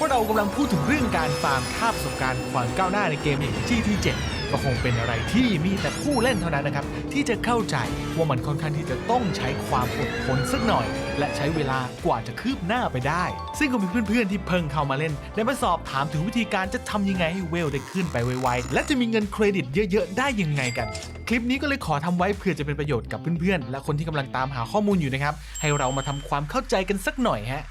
ว่าเรากำลังพูดถึงเรื่องการฟาร์มค่าประสบการณ์ความก้าวหน้าในเกมอย่าง GT7 ก็คงเป็นอะไรที่มีแต่ผู้เล่นเท่านั้นนะครับ ที่จะเข้าใจว่ามันค่อนข้างที่จะต้องใช้ความอดทนสักหน่อย และใช้เวลากว่าจะคืบหน้าไปได้ ซึ่งก็มีเพื่อนๆที่เพิ่งเข้ามาเล่น ได้มาสอบถามถึงวิธีการจะทำยังไงให้เวลได้ขึ้นไปไวๆและจะมีเงินเครดิตเยอะๆ ได้ยังไงกัน คลิปนี้ก็เลยขอทำไว้เพื่อจะเป็นประโยชน์กับเพื่อนๆและคนที่กำลังตามหาข้อมูลอยู่นะครับให้เรามาทำความเข้าใจกันสักหน่อยฮะ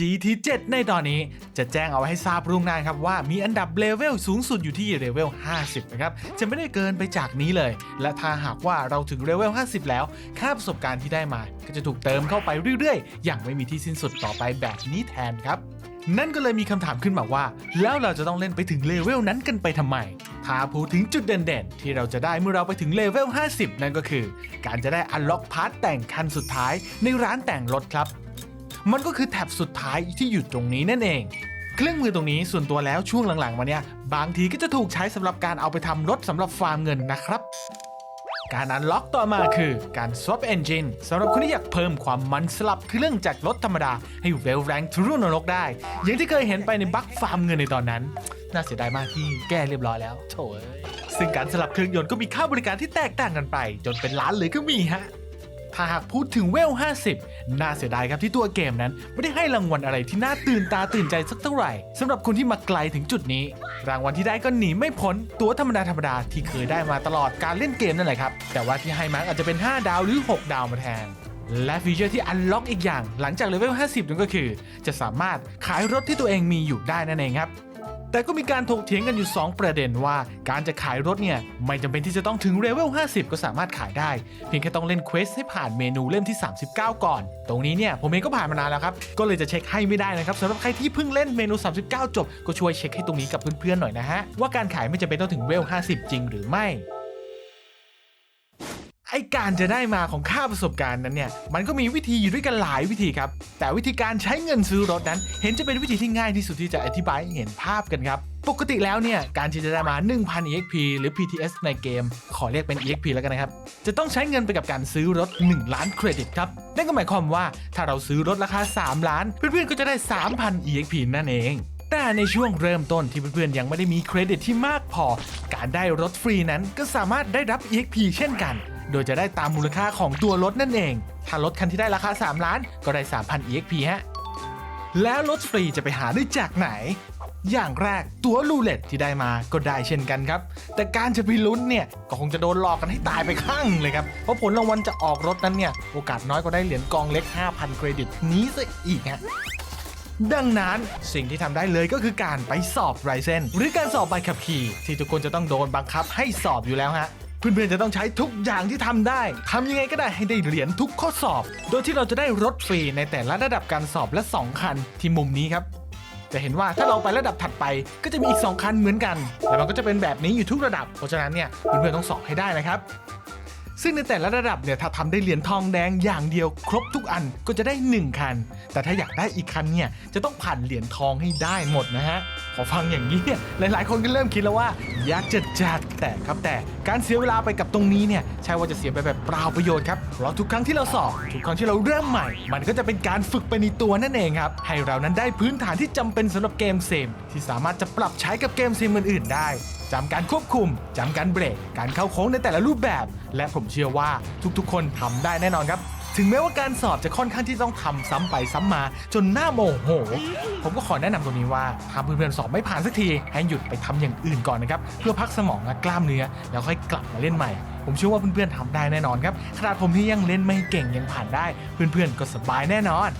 GT7 ในตอนนี้จะแจ้งเอาไว้ให้ทราบล่วงหน้าครับว่ามีอันดับเลเวลสูงสุดอยู่ที่เลเวล 50 นะครับ จะไม่ได้เกินไปจากนี้เลย และถ้าหากว่าเราถึงเลเวล 50 แล้ว ค่าประสบการณ์ที่ได้มา ก็จะถูกเติมเข้าไปเรื่อยๆ อย่างไม่มีที่สิ้นสุดต่อไปแบบนี้แทนครับนั่นก็เลยมีคำถามขึ้นมาว่า แล้วเราจะต้องเล่นไปถึงเลเวลนั้นกันไปทำไม ถ้าพูดถึงจุดเด่นๆ ที่เราจะได้เมื่อเราไปถึงเลเวล 50 นั่นก็คือ การจะได้อันล็อกพาร์ตแต่งคันสุดท้ายในร้านแต่งรถครับ มันก็คือแท็บสุดท้ายที่อยู่ตรงนี้นั่นเอง เครื่องมือตรงนี้ส่วนตัวแล้วช่วงหลังๆมาเนี่ยบางทีก็จะถูกใช้สำหรับการเอาไปทำรถสำหรับฟาร์มเงินนะครับการอันล็อกต่อมาคือการ swap engine สำหรับคนที่อยากเพิ่มความมันสลับเครื่องจากรถธรรมดา ให้เวลแรงทะลุนรกได้ อย่างที่เคยเห็นไปในบัคฟาร์มเงินในตอนนั้น น่าเสียดายมากที่แก้เรียบร้อยแล้ว โถเอ้ยซึ่งการสลับเครื่องยนต์ก็มีค่าบริการที่แตกต่างกันไป จนเป็นล้านเลยก็มีฮะ ถ้าหากพูดถึงเวล 50 น่าเสียดายครับที่ตัวเกมนั้น ไม่ได้ให้รางวัลอะไรที่น่าตื่นตาตื่นใจสักเท่าไหร่สำหรับคนที่มาไกลถึงจุดนี้ รางวัลที่ได้ก็หนีไม่พ้นตัวธรรมดาธรรมดาที่เคยได้มาตลอดการเล่นเกมนั่นแหละครับ แต่ว่าที่ให้มาอาจจะเป็น 5 ดาวหรือ 6 ดาวมาแทนและฟีเจอร์ที่อันล็อกอีกอย่าง หลังจากเลเวล 50 นั่นก็คือ จะสามารถขายรถที่ตัวเองมีอยู่ได้นั่นเองครับ แต่ก็มีการถกเถียงกันอยู่ 2 ประเด็นว่า การจะขายรถเนี่ย ไม่จำเป็นที่จะต้องถึงเลเวล 50 ก็สามารถขายได้ เพียงแค่ต้องเล่นเควสให้ผ่านเมนูเล่มที่ 39 ก่อน ตรงนี้เนี่ยผมเองก็ผ่านมานานแล้วครับ ก็เลยจะเช็คให้ไม่ได้นะครับสำหรับใครที่เพิ่งเล่นเมนู 39 จบ ก็ช่วยเช็คให้ตรงนี้กับเพื่อนๆหน่อยนะฮะว่าการขายไม่จำเป็นต้องถึงเวล 50 จริงหรือไม่ ไอการจะได้มาของค่าประสบการณ์นั้นเนี่ยมันก็มีวิธีอยู่ด้วยกันหลายวิธีครับ แต่วิธีการใช้เงินซื้อรถนั้น เห็นจะเป็นวิธีที่ง่ายที่สุดที่จะอธิบายให้เห็นภาพกันครับ ปกติแล้วเนี่ยการที่จะได้มา 1,000 EXP หรือ PTS ในเกม ขอเรียกเป็น EXP แล้วกันนะครับ จะต้องใช้เงินไปกับการซื้อรถ 1 ล้านเครดิตครับ นั่นก็หมายความว่าถ้าเราซื้อรถราคา 3 ล้าน เพื่อนๆก็จะได้ 3,000 EXP นั่นเองแต่ในช่วงเริ่มต้นที่เพื่อนๆยังไม่ได้มีเครดิตที่มากพอ การได้รถฟรีนั้นก็สามารถได้รับ EXP เช่นกัน โดยจะได้ตามมูลค่าของตัวรถนั่นเอง ถ้ารถคันที่ได้ราคา 3 ล้าน ก็ได้ 3,000 EXP ฮะ แล้วรถฟรีจะไปหาได้จากไหน อย่างแรกตัวรูเล็ตที่ได้มาก็ได้เช่นกันครับ แต่การจะไปลุ้นเนี่ยก็คงจะโดนหลอกกันให้ตายไปข้างเลยครับ เพราะผลรางวัลจะออกรถนั้นเนี่ยโอกาสน้อยกว่าได้เหรียญกองเล็ก 5,000 เครดิตนี้ซะอีกฮะดังนั้นสิ่งที่ทำได้เลยก็คือการไปสอบไรเซนหรือการสอบใบขับขี่ ที่ทุกคนจะต้องโดนบังคับให้สอบอยู่แล้วฮะ เพื่อนๆจะต้องใช้ทุกอย่างที่ทำได้ทำยังไงก็ได้ให้ได้เหรียญทุกข้อสอบ โดยที่เราจะได้รถฟรีในแต่ละระดับการสอบและ 2 คันที่มุมนี้ครับ จะเห็นว่าถ้าเราไประดับถัดไปก็จะมีอีก 2 คันเหมือนกัน แล้วมันก็จะเป็นแบบนี้อยู่ทุกระดับ เพราะฉะนั้นเนี่ยเพื่อนๆต้องสอบให้ได้นะครับ ซึ่งในแต่ละระดับเนี่ยถ้าทำได้เหรียญทองแดงอย่างเดียวครบทุกอันก็จะได้ 1 คัน แต่ถ้าอยากได้อีกคันเนี่ยจะต้องผ่านเหรียญทองให้ได้หมดนะฮะพอฟังอย่างนี้เนี่ยหลายๆ คนก็เริ่มคิดแล้วว่ายากจะจัดแต่ครับแต่การเสียเวลาไปกับตรงนี้เนี่ยใช่ว่าจะเสียไปแบบเปล่าประโยชน์ครับเพราะทุกครั้งที่เราสอบทุกครั้งที่เราเริ่มใหม่ มันก็จะเป็นการฝึกไปในตัวนั่นเองครับให้เรานั้นได้พื้นฐานที่จำเป็นสำหรับเกมเซมที่สามารถจะปรับใช้กับเกมเซมอื่นๆได้จำการควบคุม จำการเบรก การเข้าโค้งในแต่ละรูปแบบ และผมเชื่อว่าทุกๆ คนทำได้แน่นอนครับ ถึงแม้ว่าการสอบจะค่อนข้างที่ต้องทำซ้ำไปซ้ำมา จนหน้าโมโห ผมก็ขอแนะนำตรงนี้ว่าถ้าเพื่อนๆสอบไม่ผ่านสักที ให้หยุดไปทำอย่างอื่นก่อนนะครับ เพื่อพักสมองและกล้ามเนื้อ แล้วค่อยกลับมาเล่นใหม่ ผมเชื่อว่าเพื่อนๆทำได้แน่นอนครับขนาดผมที่ยังเล่นไม่เก่งยังผ่านได้ เพื่อนๆก็สบายแน่นอน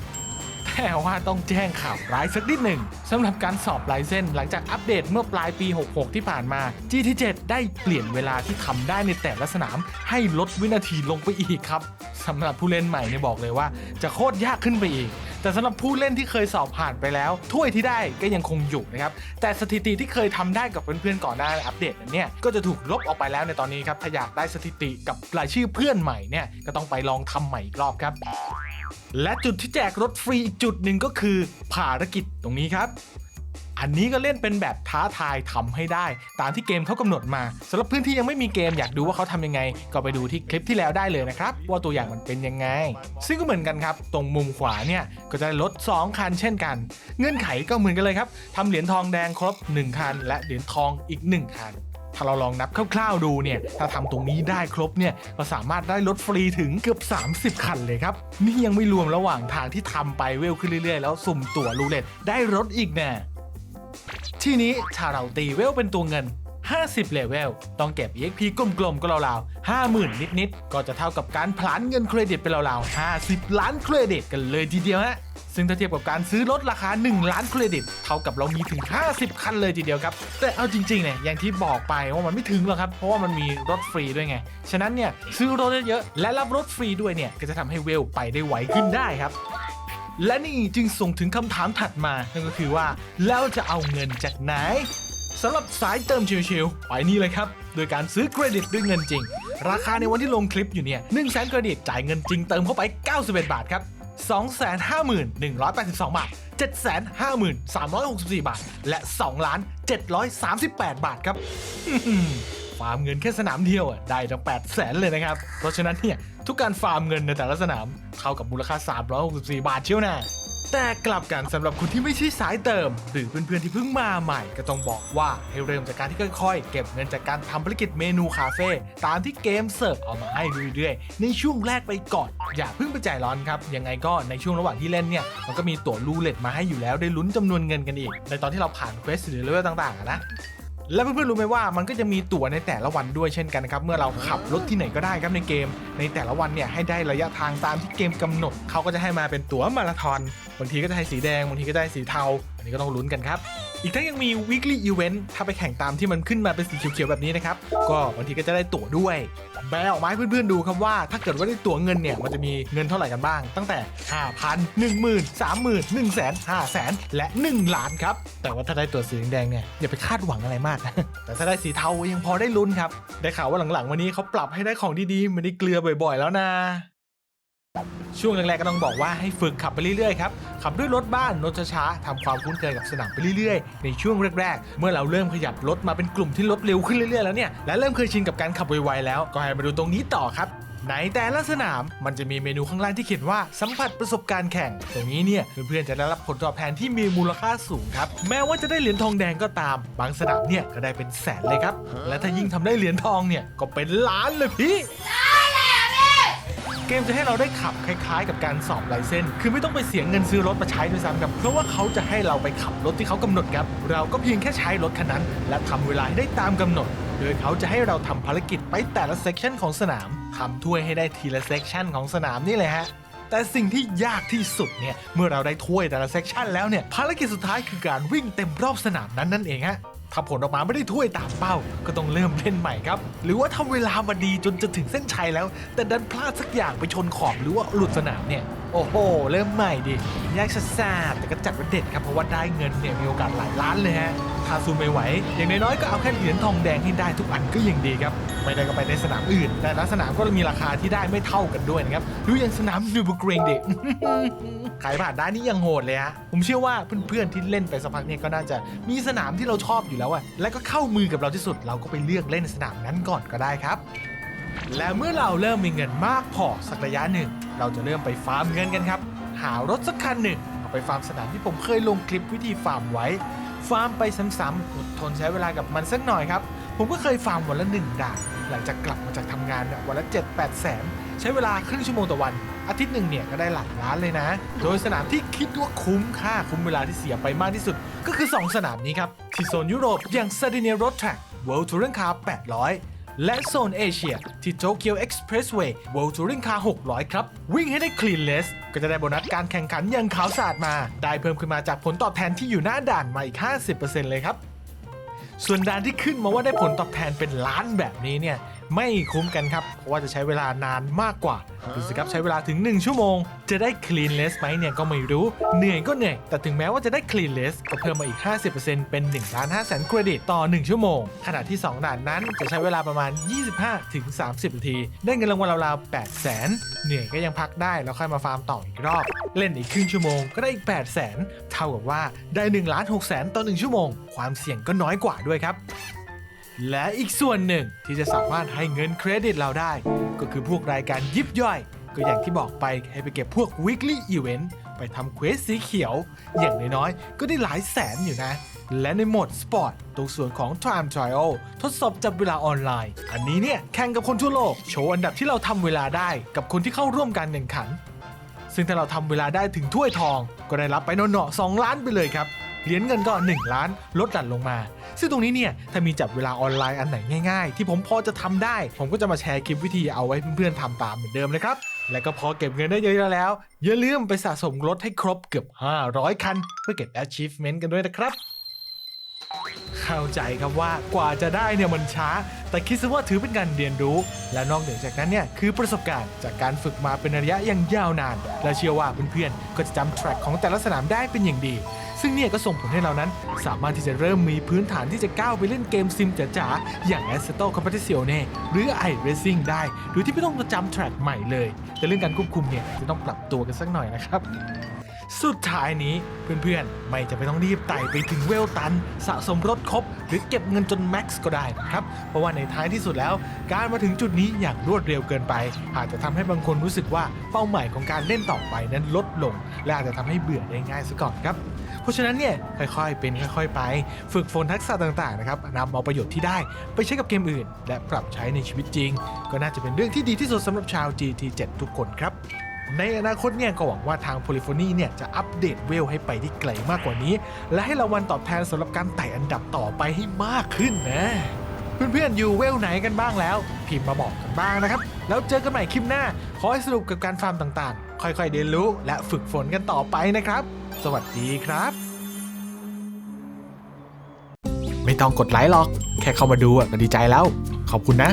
แต่ว่าต้องแจ้งข่าวร้ายสักนิดหนึ่งสำหรับการสอบลายเส้น หลังจากอัปเดตเมื่อปลายปี 66 ที่ผ่านมา GT7 ได้เปลี่ยนเวลาที่ทำได้ในแต่ละสนาม ให้ลดวินาทีลงไปอีกครับสำหรับผู้เล่นใหม่เนี่ยบอกเลยว่า จะโคตรยากขึ้นไปอีกแต่สำหรับผู้เล่นที่เคยสอบผ่านไปแล้ว ถ้วยที่ได้ก็ยังคงอยู่นะครับ แต่สถิติที่เคยทำได้กับเพื่อนๆก่อนหน้าอัปเดตนั้นเนี่ยก็จะถูกลบออกไปแล้วในตอนนี้ครับ ถ้าอยากได้สถิติกับรายชื่อเพื่อนใหม่เนี่ยก็ต้องไปลองทำใหม่อีกรอบครับ และจุดที่แจกรถฟรีอีกจุดหนึ่งก็คือภารกิจตรงนี้ครับ อันนี้ก็เล่นเป็นแบบท้าทายทำให้ได้ ตามที่เกมเขากำหนดมาสำหรับเพื่อนที่ยังไม่มีเกมอยากดูว่าเขาทำยังไง ก็ไปดูที่คลิปที่แล้วได้เลยนะครับ ว่าตัวอย่างมันเป็นยังไง ซึ่งก็เหมือนกันครับ ตรงมุมขวาเนี่ยก็จะได้รถ2คันเช่นกัน เงื่อนไขก็เหมือนกันเลยครับทำเหรียญทองแดงครบ 1 คัน และเหรียญทองอีก 1 คัน ถ้าเราลองนับคร่าวๆดูเนี่ย ถ้าทำตรงนี้ได้ครบเนี่ยเราสามารถได้รถฟรีถึงเกือบ 30 คันเลยครับ นี่ยังไม่รวมระหว่างทางที่ทำไปเวลขึ้นเรื่อยๆ แล้วสุ่มตั๋วรูเล็ตได้รถอีกแน่ทีนี้ถ้าเราตีเวลเป็นตัวเงิน50เลเวล ต้องเก็บ EXP กลมๆ ก็ราวๆ 50,000 นิดๆ ก็จะเท่ากับการผลานเงินเครดิตไปราวๆ 50 ล้านเครดิตกันเลยทีเดียวฮะ ซึ่งถ้าเทียบกับการซื้อรถราคา 1 ล้านเครดิต เท่ากับเรามีถึง 50 คันเลยทีเดียวครับ แต่เอาจริงๆเนี่ยอย่างที่บอกไปว่ามันไม่ถึงหรอกครับ เพราะว่ามันมีรถฟรีด้วยไง ฉะนั้นเนี่ยซื้อรถเยอะๆและรับรถฟรีด้วยเนี่ยก็จะทำให้เวลไปได้ไวขึ้นได้ครับและนี่จึงส่งถึงคำถามถัดมา นั่นก็คือว่า แล้วจะเอาเงินจากไหนสำหรับสายเติมชิวๆไปนี่เลยครับ โดยการซื้อเครดิตด้วยเงินจริง ราคาในวันที่ลงคลิปอยู่เนี่ย1 0 0 0 0แสนเครดิตจ่ายเงินจริงเติมเข้าไป 91 บาทครับ 251,182 บาท 753,364 บาท และ2ล้าน738 บาทครับฟาร์มเงินแค่สนามเดียวอะได้ตั้ง8แสนเลยนะครับ เพราะฉะนั้นเนี่ยทุกการฟาร์มเงินในแต่ละสนามเท่ากับมูลค่า 364 บาทเชียวนะ แต่กลับกันสำหรับคุณที่ไม่ใช่สายเติม หรือเพื่อนๆที่เพิ่งมาใหม่ก็ต้องบอกว่าให้เริ่มจากการที่ค่อยๆ เก็บเงินจากการทำภารกิจเมนูคาเฟ่ตามที่เกมเสิร์ฟเอามาให้เรื่อยๆ ในช่วงแรกไปก่อน อย่าเพิ่งไปใจร้อนครับ ยังไงก็ในช่วงระหว่างที่เล่นเนี่ยมันก็มีตั๋วรูเล็ตมาให้อยู่แล้วได้ลุ้นจำนวนเงินกันอีกในตอนที่เราผ่านเควสหรือเลเวลต่างๆนะ และเพื่อนๆรู้ไหมว่ามันก็จะมีตั๋วในแต่ละวันด้วยเช่นกันนะครับ เมื่อเราขับรถที่ไหนก็ได้ครับในเกม ในแต่ละวันเนี่ยให้ได้ระยะทางตามที่เกมกำหนด เขาก็จะให้มาเป็นตั๋วมาราธอนบางทีก็จะให้สีแดงบางทีก็ได้สีเทา อันนี้ก็ต้องลุ้นกันครับ อีกทั้งยังมี weekly event ถ้าไปแข่งตามที่มันขึ้นมาเป็นสีเขียวๆแบบนี้นะครับ ก็บางทีก็จะได้ตั๋วด้วย แบร์ออกมาให้เพื่อนๆดูครับว่า ถ้าเกิดว่าได้ตั๋วเงินเนี่ยมันจะมีเงินเท่าไหร่กันบ้าง ตั้งแต่ 5,000 10,000 30,000 1 0 0 0 0 0 5 0 0 0 0และ 1 ล้านครับ แต่ว่าถ้าได้ตั๋วสีแดงเนี่ยอย่าไปคาดหวังอะไรมากแต่ถ้าได้สีเทายังพอได้ลุ้นครับได้ข่าวว่าหลังๆวันนี้เขาปรับให้ได้ของดีๆไม่ได้เกลือบ่อยๆ แล้วนะ ช่วงแรกๆก็ต้องบอกว่าให้ฝึกขับไปเรื่อยๆครับ ขับด้วยรถบ้านรถช้าๆทำความคุ้นเคยกับสนามไปเรื่อยๆ ในช่วงแรกๆ เมื่อเราเริ่มขยับรถมาเป็นกลุ่มที่รถเร็วขึ้นเรื่อยๆแล้วเนี่ย และเริ่มเคยชินกับการขับไวๆแล้ว ก็ให้มาดูตรงนี้ต่อครับในแต่ละสนามมันจะมีเมนูข้างล่างที่เขียนว่าสัมผัสประสบการณ์แข่ง ตรงนี้เนี่ยเพื่อนๆจะได้รับผลตอบแทนที่มีมูลค่าสูงครับ แม้ว่าจะได้เหรียญทองแดงก็ตาม บางสนามเนี่ยก็ได้เป็นแสนเลยครับ และถ้ายิ่งทำได้เหรียญทองเนี่ยก็เป็นล้านเลยพี่ เกมจะให้เราได้ขับคล้ายๆ กับการสอบไลเซนส์คือไม่ต้องไปเสียเงินซื้อรถมาใช้ด้วยซ้ำครับ เพราะว่าเขาจะให้เราไปขับรถที่เขากำหนดครับ เราก็เพียงแค่ใช้รถคันนั้น และทำเวลาให้ได้ตามกำหนด โดยเขาจะให้เราทำภารกิจไปแต่ละเซกชันของสนามทำถ้วยให้ได้ทีละเซกชันของสนามนี่เลยฮะแต่สิ่งที่ยากที่สุดเนี่ยเมื่อเราได้ถ้วยแต่ละเซกชันแล้วเนี่ยภารกิจสุดท้ายคือการวิ่งเต็มรอบสนามนั้นนั่นเองฮะ ถ้าผลออกมาไม่ได้ถ้วยตามเป้า ก็ต้องเริ่มเล่นใหม่ครับ หรือว่าทำเวลามาดีจนจะถึงเส้นชัยแล้ว แต่ดันพลาดสักอย่างไปชนขอบหรือว่าหลุดสนามเนี่ยโอ้โห เริ่มใหม่ดิยากซาๆแต่ก็จัดว่าเด็ดครับ เพราะว่าได้เงินเนี่ยมีโอกาสหลายล้านเลยฮะถ้าสู้ไม่ไหว อย่างน้อยๆก็เอาแค่เหรียญทองแดงให้ได้ทุกอันก็ยังดีครับ ไม่ได้ก็ไปในสนามอื่น แต่ละสนามก็มีราคาที่ได้ไม่เท่ากันด้วยนะครับดูอย่างสนามนูบูเกรงเด็ก ใครผ่านได้นี่ยังโหดเลยฮะ ผมเชื่อว่าเพื่อนๆที่เล่นไปสักพักเนี่ยก็น่าจะมีสนามที่เราชอบอยู่แล้วอะและก็เข้ามือกับเราที่สุด เราก็ไปเลือกเล่นสนามนั้นก่อนก็ได้ครับ และเมื่อเราเริ่มมีเงินมากพอสักระยะหนึ่ง เราจะเริ่มไปฟาร์มเงินกันครับ หารถสักคันหนึ่งเอาไปฟาร์มสนามที่ผมเคยลงคลิปวิธีฟาร์มไว้ ฟาร์มไปซ้ำๆอดทนใช้เวลากับมันสักหน่อยครับ ผมก็เคยฟาร์มวันละหนึ่งด่านหลังจากกลับมาจากทำงานเนี่ยวันละ7 8แสนใช้เวลาครึ่งชั่วโมงต่อวัน อาทิตย์หนึ่งเนี่ยก็ได้หลักล้านเลยนะ โดยสนามที่คิดว่าคุ้มค่าคุ้มเวลาที่เสียไปมากที่สุด ก็คือ 2 สนามนี้ครับ ที่โซนยุโรปอย่าง Sardinia Road Track World Touring Car 800 และโซนเอเชีย ที่ Tokyo Expressway World Touring Car 600 ครับ วิ่งให้ได้ cleanless ก็จะได้โบนัสการแข่งขันอย่างขาวสะอาดมา ได้เพิ่มขึ้นมาจากผลตอบแทนที่อยู่หน้าด่านมาอีก 50%เลยครับส่วนด่านที่ขึ้นมาว่าได้ผลตอบแทนเป็นล้านแบบนี้เนี่ยไม่คุ้มกันครับ เพราะว่าจะใช้เวลานานมากกว่าดูสิครับใช้เวลาถึง 1 ชั่วโมง จะได้ cleanless ไหมเนี่ยก็ไม่รู้ เหนื่อยก็เหนื่อย แต่ถึงแม้ว่าจะได้ cleanless ก็เพิ่มมาอีก 50%เป็น1ล้าน5แสนเครดิตต่อ 1 ชั่วโมง ขณะที่ 2 ด่านนั้นจะใช้เวลาประมาณ 25ถึง30 นาที ได้เงินรางวัลราวๆ8แสนเหนื่อยก็ยังพักได้แล้วค่อยมาฟาร์มต่ออีกรอบ เล่นอีกครึ่งชั่วโมงก็ได้อีก8แสนเท่ากับว่าได้1ล้าน6แสนต่อ 1 ชั่วโมง ความเสี่ยงก็น้อยกว่าด้วยครับ และอีกส่วนหนึ่งที่จะสามารถให้เงินเครดิตเราได้ ก็คือพวกรายการยิบย่อย ก็อย่างที่บอกไปให้ไปเก็บพวก weekly event ไปทำเควสสีเขียว อย่างน้อยๆ ก็ได้หลายแสนอยู่นะ และในโหมดสปอร์ตตรงส่วนของ Time Trial ทดสอบจับเวลาออนไลน์ อันนี้เนี่ยแข่งกับคนทั่วโลก โชว์อันดับที่เราทำเวลาได้กับคนที่เข้าร่วมการแข่งขัน ซึ่งถ้าเราทำเวลาได้ถึงถ้วยทอง ก็ได้รับไปเนาะๆ2ล้านไปเลยครับ เหรียญเงินก็ 1 ล้านลดหลั่นลงมา ซึ่งตรงนี้เนี่ยถ้ามีจับเวลาออนไลน์อันไหนง่ายๆ ที่ผมพอจะทำได้ ผมก็จะมาแชร์คลิปวิธีเอาไว้เพื่อนๆทำตามเหมือนเดิมนะครับและก็พอเก็บเงินได้เยอะแล้ว อย่าลืมไปสะสมรถให้ครบเกือบ 500 คัน เพื่อเก็บ achievement กันด้วยนะครับเข้าใจครับว่ากว่าจะได้เนี่ยมันช้า แต่คิดซะว่าถือเป็นการเรียนรู้ และนอกเหนือจากนั้นเนี่ยคือประสบการณ์จากการฝึกมาเป็นระยะอย่างยาวนาน และเชื่อว่าเพื่อนๆก็จะจำแทร็กของแต่ละสนามได้เป็นอย่างดี ซึ่งเนี่ยก็ส่งผลให้เรานั้น สามารถที่จะเริ่มมีพื้นฐานที่จะก้าวไปเล่นเกมซิมจ๋าๆ อย่าง a s s e t o Competizione หรือ iRacing ได้ โดยที่ไม่ต้องจำแทร็กใหม่เลย แต่เรื่องการควบคุมเนี่ยจะต้องปรับตัวกันสักหน่อยนะครับ สุดท้ายนี้เพื่อนๆ ไม่จะไม่ต้องรีบไต่ไปถึงเวลตัน สะสมรถครบ หรือเก็บเงินจนแม็กซ์ก็ได้นะครับ เพราะว่าในท้ายที่สุดแล้ว การมาถึงจุดนี้อย่างรวดเร็วเกินไป อาจจะทำให้บางคนรู้สึกว่าเป้าหมายของการเล่นต่อไปนั้นลดลง และอาจจะทำให้เบื่อได้ง่ายซะก่อนครับเพราะฉะนั้นเนี่ยค่อยๆเป็นค่อยๆ ไป ฝึกฝนทักษะต่างๆนะครับนำเอาประโยชน์ที่ได้ไปใช้กับเกมอื่น และปรับใช้ในชีวิตจริง ก็น่าจะเป็นเรื่องที่ดีที่สุดสำหรับชาว GT7 ทุกคนครับ ในอนาคตเนี่ยก็หวังว่าทาง Polyphony เนี่ยจะอัปเดตเวลให้ไปได้ไกลมากกว่านี้ และให้รางวัลตอบแทนสำหรับการไต่อันดับต่อไปให้มากขึ้นนะเพื่อนๆอยู่เวลไหนกันบ้างแล้ว พิมพ์มาบอกกันบ้างนะครับ แล้วเจอกันใหม่คลิปหน้า ขอให้สนุกกับการฟาร์มต่างๆ ค่อยๆเรียนรู้และฝึกฝนกันต่อไปนะครับ สวัสดีครับ ไม่ต้องกดไลค์หรอก แค่เข้ามาดูก็ดีใจแล้ว ขอบคุณนะ